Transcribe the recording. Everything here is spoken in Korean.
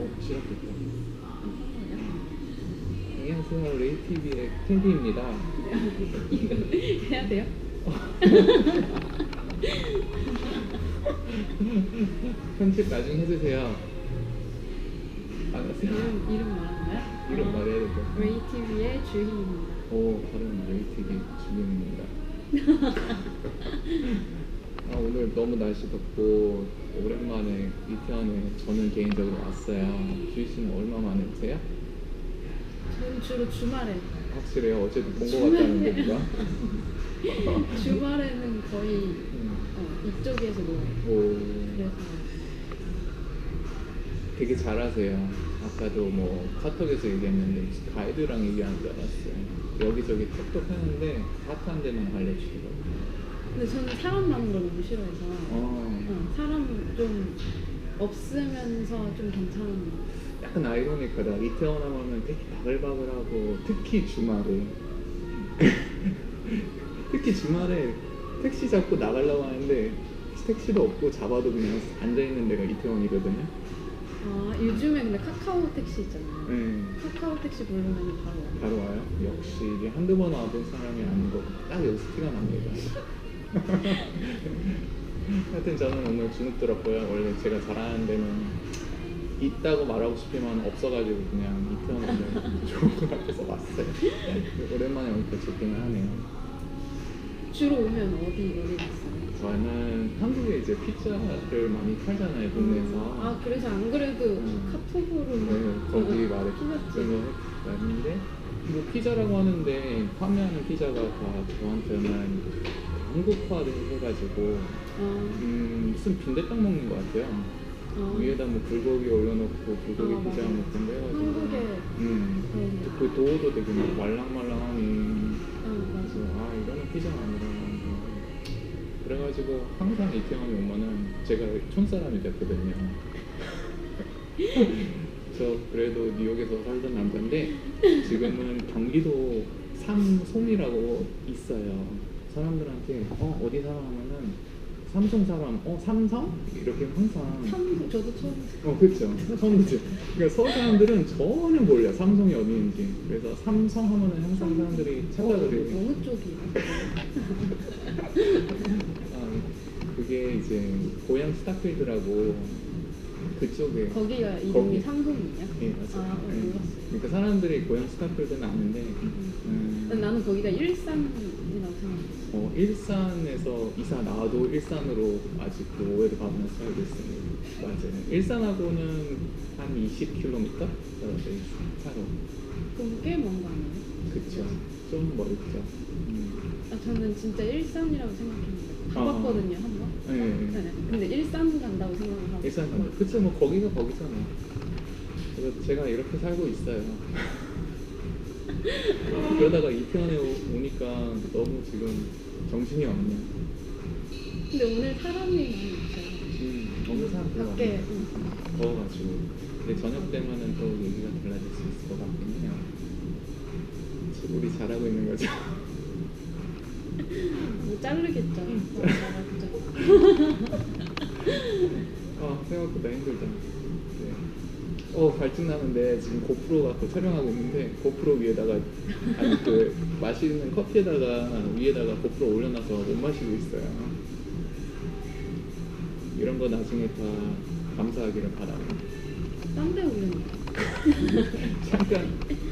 어, 시작했다. 안녕하세요. 레이티비의 캔디입니다. 이거 해야 돼요? 편집 나중에 해주세요. 안녕하세요. 이름 이름 말하는 거야? 이름 말해야 될것 같아요. 웨이 TV의 주희입니다. 오, 다른 레이티비 주민입니다. 아, 오늘 너무 날씨 덥고 오랜만에 이태원에 저는 개인적으로 왔어요. 주희 씨는 얼마 만에 오세요? 저는 주로 주말에 확실해요. 어제도 본 것 같다는 주말에. 얘기가. 주말에는 거의 음. 어, 이쪽에서 놀아요. 오, 그래서 되게 잘하세요. 아까도 뭐 카톡에서 얘기했는데 무슨 가이드랑 얘기하는 줄 알았어요. 여기저기 톡톡 하는데 핫한 데만 알려주더라고요. 근데 저는 사람 많은 걸 너무 싫어해서 어, 어, 사람 좀 없으면서 좀 괜찮은 약간 아이러니하다. 이태원 하면 되게 바글바글하고 특히 주말에 특히 주말에 택시 잡고 나가려고 하는데 택시도 없고 잡아도 그냥 앉아 있는 데가 이태원이거든요. 아 요즘에 근데 카카오 택시 있잖아요. 네. 카카오 택시 부르면 바로 와요. 바로 와요. 역시 이게 한두 번 와본 사람이 아닌 거 딱 여기서 티가 납니다. 하여튼 저는 오늘 주눅 들었고요. 원래 제가 잘하는 데는 있다고 말하고 싶지만 없어가지고 그냥 이태원 오늘 좋은 거 같아서 왔어요. 오랜만에 오니까 좋기는 하네요. 주로 오면 어디 어디 갔어요? 저는 한국에 이제 피자를 많이 팔잖아요, 동네에서. 아 그래서 안 그래도 음. 카톡으로 네, 거기 어, 말에 피자집. 그거 했는데 뭐 피자라고 하는데 판매하는 피자가 다 저한테 는 한국화를 해가지고 아, 음, 무슨 빈대떡 먹는 것 같아요. 아, 위에다 뭐 불고기 올려놓고 불고기 아, 피자 맞아요. 뭐 그런 거 해가지고 한국에 음, 그런 그 도우도 되게 막 말랑말랑하니 아 그래서 맞아. 아 이거는 피자가 아니라 그래가지고 항상 이태원에 오면은 제가 촌사람이 됐거든요. 저 그래도 뉴욕에서 살던 남자인데 지금은 경기도 삼송이라고 있어요. 사람들한테 어 어디 사람 하면은 삼성 사람 어 삼성 이렇게 항상 삼 저도 처음 어 그렇죠 처음 듣죠. 그러니까 서울 사람들은 전혀 몰라 삼성이 어디인지 그래서 삼성 하면은 항상 사람들이 찾아들어요. 어느 쪽이에요? 아, 그게 이제 고향 스타필드라고 그쪽에 거기가 이름이 거기. 삼성이냐? 예 맞아요. 아, 어, 예. 몰랐어요. 그러니까 사람들이 고향 스타필드는 아는데 음, 나는 거기가 일산이라고 생각했어. 어, 일산에서 이사 나와도 일산으로 아직도 오해를 받는 살고 있습니다. 맞아요. 일산하고는 한 20km 떨어져 있어요. 차로. 그럼 꽤 먼 거 아니에요? 그쵸. 좀 멀죠. 음. 아 저는 진짜 일산이라고 생각했는데 아. 가봤거든요 한 번. 네, 네. 네. 근데 일산 간다고 생각을 하고. 일산 가면 그쵸 뭐 거기가 거기잖아. 그래서 제가 이렇게 살고 있어요. 그러다가 이태원에 오- 오니까 너무 지금 정신이 없네. 근데 오늘 사람이 많이 있어요. 음, 너무 사람 별로 밖에 없네. 응. 더워가지고. 근데 저녁 되면은 또 얘기가 달라질 수 있을 것 같긴 해요. 잘하고 있는 거죠. 뭐 자르겠죠. 뭐 자르겠죠. 아 생각보다 힘들다. 네. 어 갈증 나는데 지금 고프로 갖고 촬영하고 있는데 고프로 위에다가 아니 그 마시는 커피에다가 위에다가 고프로 올려놔서 못 마시고 있어요. 이런 거 나중에 다 감사하기를 바랍니다. 딴데 올렸네. 잠깐